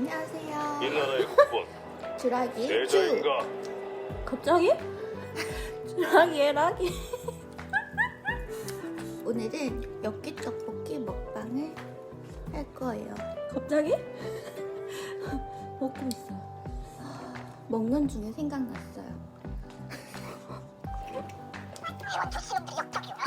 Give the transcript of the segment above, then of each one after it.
안녕하세요. 이 나라의 국본 주라기 쭈. 제자인가 갑자기? 주라기 라기 오늘은 엽기 떡볶이 먹방을 할 거예요. 갑자기? 먹고 있어 먹는 중에 생각났어요. 해원초 실험들이 역적이오나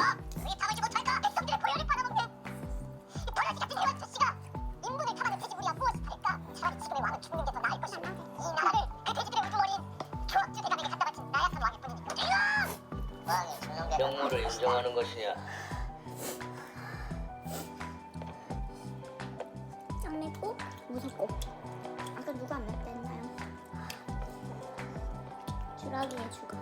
것이냐? 짱 맵고 무섭고 아까 누가 안 맵다했나요? 주라기의 주가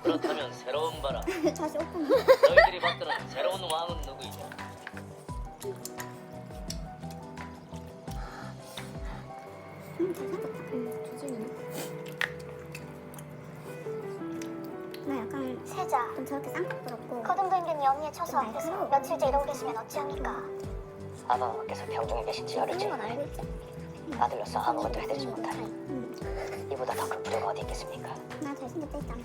그렇다면 새로운 바람. 다시 오픈 너희들이 받드는 새로운 왕은 누구이냐? 나 약간 세자. 좀 저렇게 쌍꺼풀 없고. 거듭도 힘든 영희의 처소 앞에서 며칠째 이러고 계시면 어찌합니까? 아버께서 병 중에 계신 지 열흘째 건 있지. 아들로서 아무것도 해드리지 못하니 음, 이보다 더 큰 불효가 어디 있겠습니까? 나 잘생겼다 했잖아.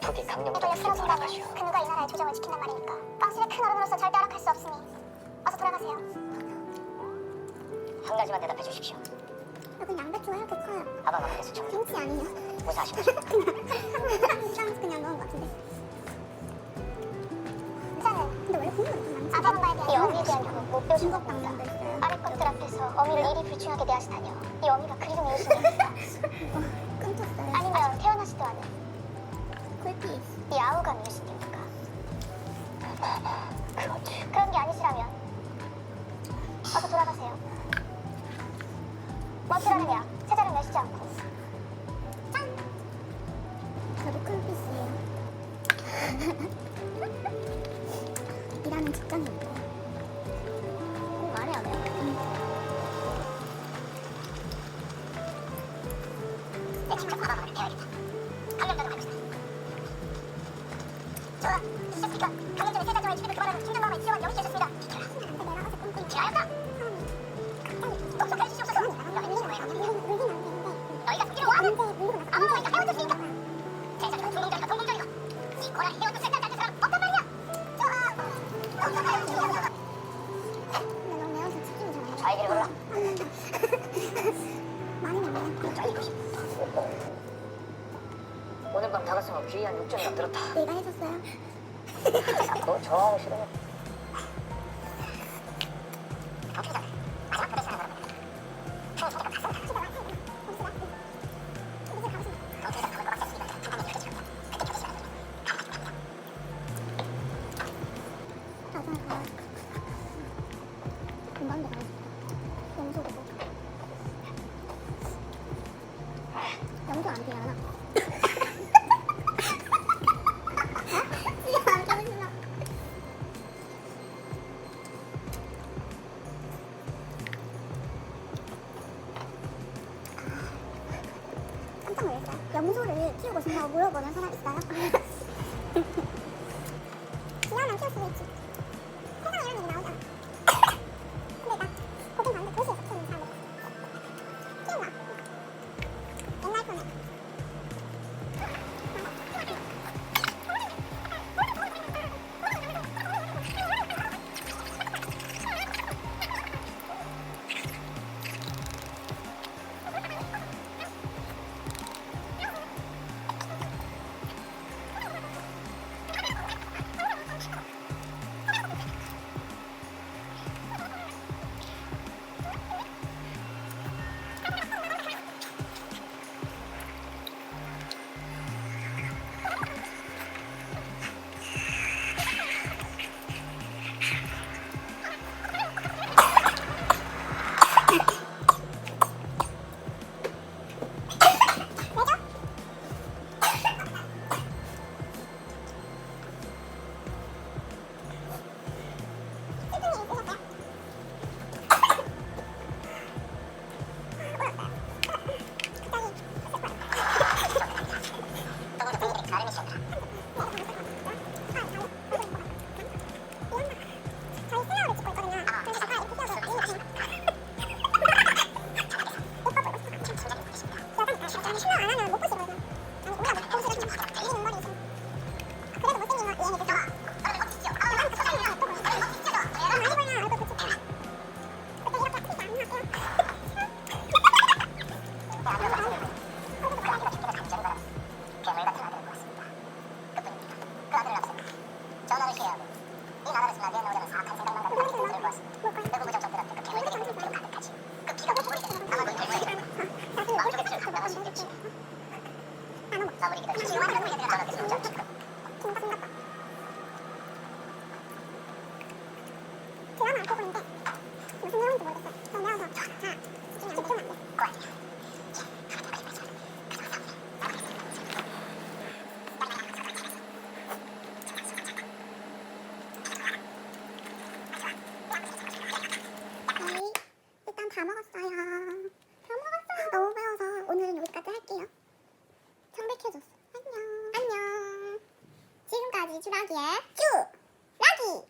부디 강령도 이번에 깊이 쓰러진다면 돌아가시오. 그 누가 이 나라의 조정을 지킨단 말입니까? 깡실의 큰 어른으로서 절대 허락할 수 없으니 어서 돌아가세요. 한 가지만 대답해 주십시오. 여긴 양배추가 이렇게 커요. 아버님께서 정 김치 아니에요? 것이오. 쌍 그냥 넣은 것 같은데. 일단은 근데 원래 국물이 좀. 아바마에 대한 이 어미에 대한 배우신 것 방면도 있어요. 아래 것들 앞에서 어미를 이리 불충하게 대하시다니요. 이 어미가 그리 좀 이웃입니까? 끊겼어요. 아니면 태어나시도 않은 굴피 이 아우가? 그렇지. 그런 게 아니시라면 어서 돌아가세요. 멈추라느냐? 세자를 내시지 않고. 짠! 저도 큰 피스예요. 일하는 직장이니까. 꼭 말해야 돼요. 내 친구 바다만을 배워야겠다. 감염자도 알고 있다. 좋아. 시작부터 감염자의 세자정의 주기를 교환하는 충전마음에 치료한 영이 계셨습니다. 비켜라. 내가 어제 꿈꾼 지하였다. 똑 골라. 많이. 오늘 밤 다가서면 귀한 육전이가 들었다. 내가 해줬어요. 너 저항 싫으 영소 안 피하나? 놀랐어요. 염소를 키우고 싶냐고 물어보는 사람 있어요? 고백해줬어. 안녕. 안녕. 지금까지 주라기의 쭈! 라기!